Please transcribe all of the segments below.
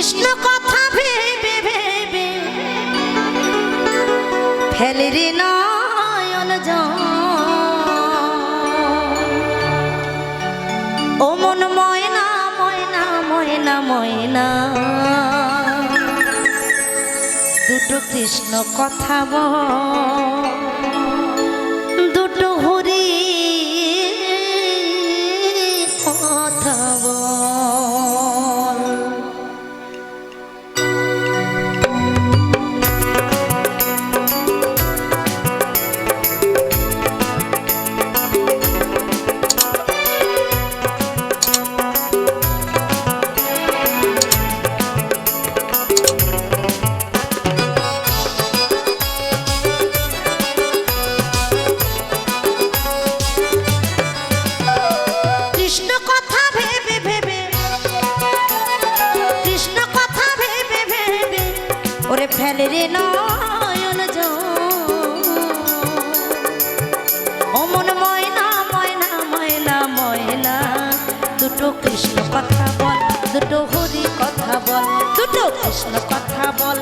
কৃষ্ণ কথা ভেবে ভেবে ফেলে রে নয়ন। ও মন ময়না ময়না ময়না ময়না দুটো কৃষ্ণ কথা বল রে নয়ন জল। ও মন ময়না ময়না ময়না ময়না, দুটো কথা বল, দুটো কথা বল, দুটো কৃষ্ণ কথা বল,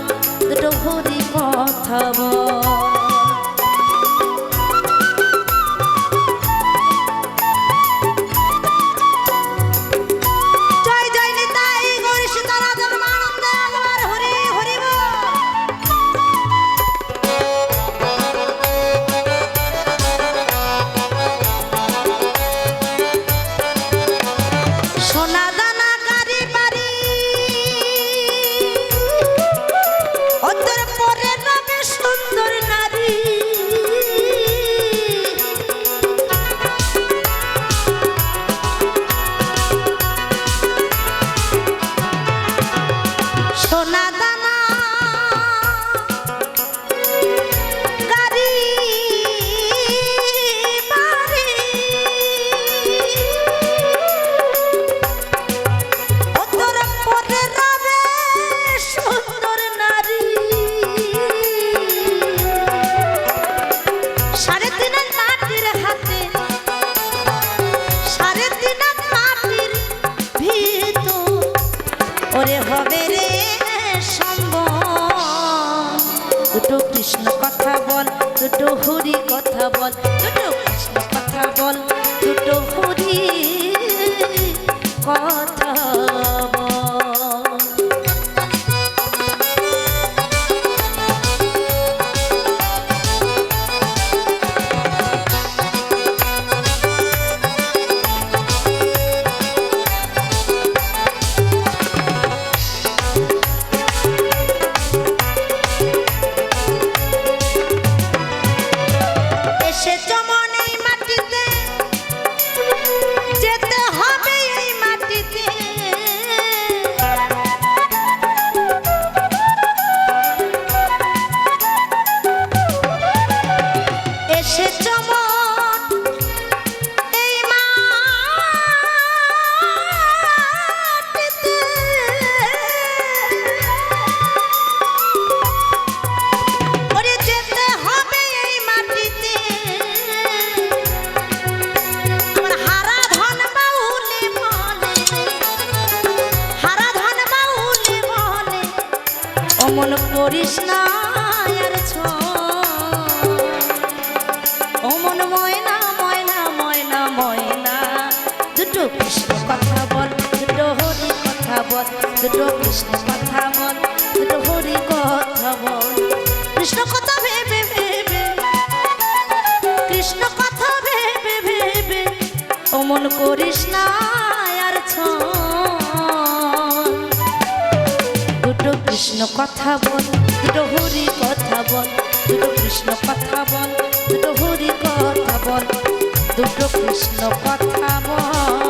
দুটো হরি কথা বল সোনা দানা গাড়ি বাড়ি। ওদের পরে রবে সুন্দর নারী। সোনা ওরে হবে রে সম্ভব দুটো কৃষ্ণ কথা বল দুটো হরি অমন করিস না আর অমন কৃষ্ণ কথা বল, দুটো হরি কথা বল, দুটো কৃষ্ণ কথা বল, দুটো হরি কথা বল। কৃষ্ণ কথা ভেবে ভেবে, কৃষ্ণ কথা ভেবে ভেবে, অমন করিস না আর দুটো কৃষ্ণ কথা বল, দুটো হরি কথা বল, দুটো কৃষ্ণ কথা বল, দুটো হরি কথা বল, দুটো কৃষ্ণ কথা বল।